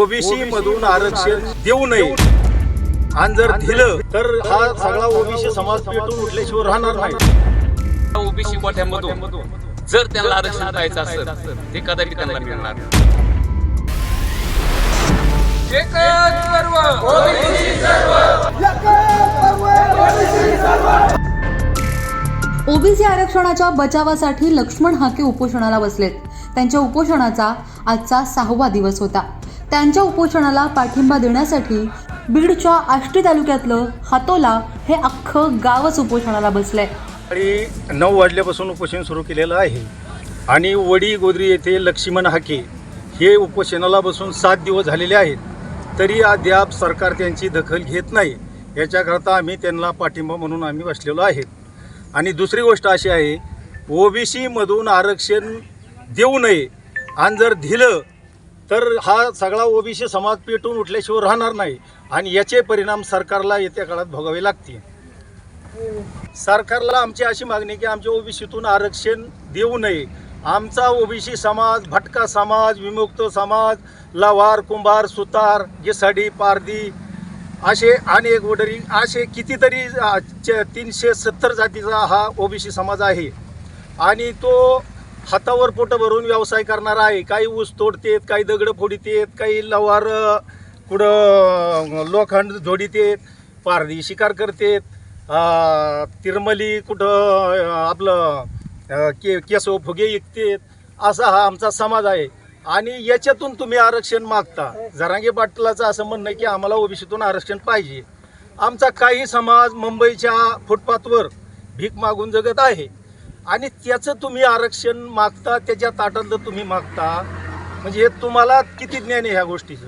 OBC मधून आरक्षण देऊ नये. आणि जर दिलं तर हा सगळा ओबीसी समाज पेटून उठल्याशिवाय राहणार नाही. ओबीसी कोठ्यामधून जर त्यांना आरक्षण पाहायचं असेल ते कदापि त्यांना मिळणार. नाही. एकच पर्व ओबीसी आरक्षणाच्या बचावासाठी लक्ष्मण हाके उपोषणाला बसलेत. त्यांच्या उपोषणाचा आजचा सहावा दिवस होता. त्यांच्या उपोषणाला पाठिंबा देण्यासाठी बीडच्या आष्टी तालुक्यातलं हातोला हे अख्खं गावच उपोषणाला बसलंय. सकाळी नऊ वाजल्यापासून उपोषण सुरू केलेलं आहे. आणि वडी गोदरी येथे लक्ष्मण हाके हे उपोषणाला बसून सात दिवस झालेले आहेत. तरी अद्याप सरकार त्यांची दखल घेत नाही. याच्याकरता आम्ही त्यांना पाठिंबा म्हणून आम्ही बसलेलो आहेत आणि दुसरी गोष्ट अशी आहे ओबीसीमधून आरक्षण देऊ नये आणि जर दिलं तर हा सगळा ओबीसी समाज पेटून उठल्याशिवाय राहणार नाही. आणि याचे परिणाम सरकारला येत्या काळात भोगावे लागतील. सरकारला आमची अशी मागणी की आमच्या ओबीसीतून आरक्षण देऊ नये. आमचा ओबीसी समाज भटका समाज विमुक्त समाज लवार कुंभार सुतार गिसाडी पारदी असे अनेक वडरी असे कितीतरी च- तीनशे सत्तर जातीचा हा ओबीसी समाज आहे. आणि तो हातावर पोटं भरून व्यवसाय करणारा आहे. काही ऊस तोडतेत काही दगडं फोडीतेत काही लवार कुठं लोखंड जोडीतेत पारधी शिकार करतेत तिरमली कुठं आपलं के केसव फुगे विकतेत. असा हा आमचा समाज आहे. आणि याच्यातून तुम्ही आरक्षण मागता. जरांगे पाटलाचं असं म्हणणं आहे की आम्हाला ओबीसीतून आरक्षण पाहिजे. आमचा काही समाज मुंबईच्या फुटपाथवर भीक मागून जगत आहे. आणि त्याचं तुम्ही आरक्षण मागता त्याच्या ताटातलं तुम्ही मागता. म्हणजे हे तुम्हाला किती ज्ञान आहे ह्या गोष्टीचं?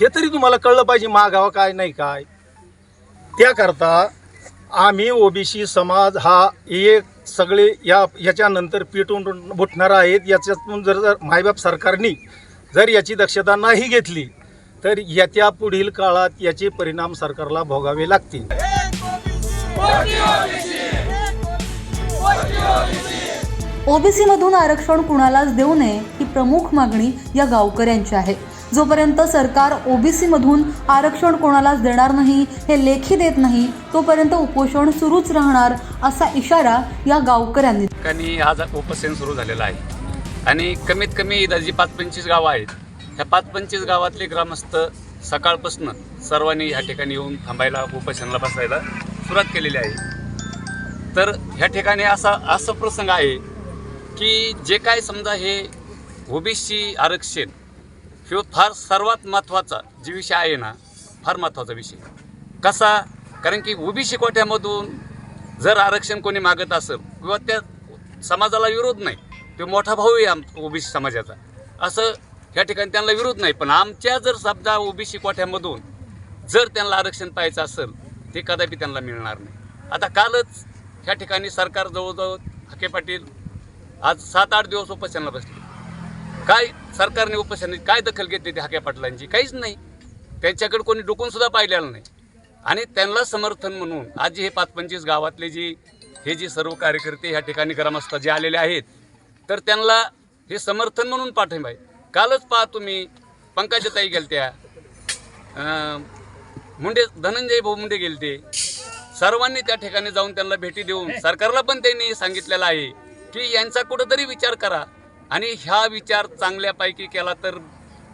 हे तरी तुम्हाला कळलं पाहिजे मागावं काय नाही काय. त्याकरता आम्ही ओबीसी समाज हा एक सगळे या याच्यानंतर पेटून उठणारा आहेत. याच्यातून जर जर मायबाप सरकारने जर याची दक्षता नाही घेतली तर येत्या पुढील काळात याचे परिणाम सरकारला भोगावे लागतील. ओबीसी मधून आरक्षण कुणालाच देऊ नये ही प्रमुख मागणी या गावकऱ्यांची आहे. जोपर्यंत सरकार ओबीसी मधून आरक्षण कोणालाच देणार नाही हे लेखी देत नाही तोपर्यंत उपोषण सुरूच राहणार असा इशारा या गावकऱ्यांनी ठिकाणी आज उपोषण सुरू झालेलं आहे. आणि कमीत कमी जी पाच पंचवीस गावं आहेत. ह्या पाच पंचवीस गावातले ग्रामस्थ सकाळपासून सर्वांनी ह्या ठिकाणी येऊन थांबायला उपोषणाला बसायला सुरुवात केलेली आहे. तर ह्या ठिकाणी असा असं प्रसंग आहे की जे काय समजा हे ओबीसी आरक्षण ह्यो फार सर्वात महत्त्वाचा जे विषय आहे ना फार महत्त्वाचा विषय. कसा? कारण की ओबीसी कोट्यामधून जर आरक्षण कोणी मागत असेल किंवा त्या समाजाला विरोध नाही तो मोठा भाऊ आहे आम ओबीसी समाजाचा. असं ह्या ठिकाणी त्यांना विरोध नाही पण आमच्या जर समजा ओबीसी कोठ्यामधून जर त्यांना आरक्षण पाहायचं असेल ते कदापि त्यांना मिळणार नाही. आता कालच ह्या ठिकाणी सरकार जवळजवळ हाके पाटील आज सात आठ दिवस उपोषणाला बसले. काय सरकारने उपोषणाची काय दखल घेतली ती हाके पाटलांची? काहीच नाही. त्यांच्याकडे कोणी डुकून सुद्धा पाहिलेलं नाही. आणि त्यांना समर्थन म्हणून आज जे हे पाच पंचवीस गावातले जी हे जे सर्व कार्यकर्ते ह्या ठिकाणी ग्रामस्थ जे आलेले आहेत तर त्यांना हे समर्थन म्हणून पाठिंबा आहे. कालच पहा तुम्ही पंकजाताई गेलत्या मुंडे धनंजय भाऊ मुंडे गेलते. सर्वांनी त्या ठिकाणी जाऊन त्यांना भेटी देऊन सरकारला पण त्यांनी सांगितलेलं आहे की यांचा कुठंतरी विचार करा. आणि ह्या विचार चांगल्यापैकी केला तर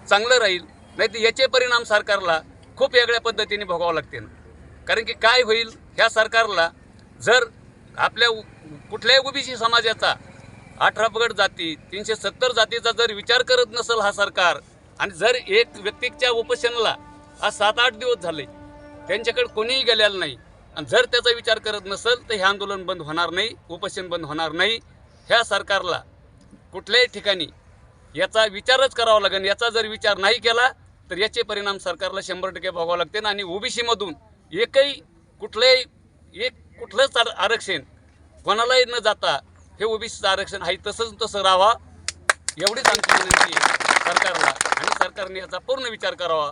चांगलं राहील. नाही तर याचे परिणाम सरकारला खूप वेगळ्या पद्धतीने भोगावं लागतील. कारण की काय होईल ह्या सरकारला जर आपल्या कुठल्याही ओबीसी समाजाचा अठरा पगड जाती तीनशे सत्तर जातीचा जर विचार करत नसेल हा सरकार आणि जर एक व्यक्तीच्या उपोषणाला आज सात आठ दिवस झाले त्यांच्याकडे कोणीही गेलेलं नाही आणि जर त्याचा विचार करत नसेल तर हे आंदोलन बंद होणार नाही उपोषण बंद होणार नाही. ह्या सरकारला कुठल्याही ठिकाणी याचा विचारच करावा लागेल. याचा जर विचार नाही केला तर याचे परिणाम सरकारला शंभर टक्के भोगावं लागतील. आणि ओबीसीमधून एकही कुठल्याही एक कुठलंच आर- आरक्षण कोणालाही न जाता हे ओबीसीचं आरक्षण आहे तसंच तसं राहावा एवढीच आमची विनंती आहे सरकारला. आणि सरकारने याचा पूर्ण विचार करावा.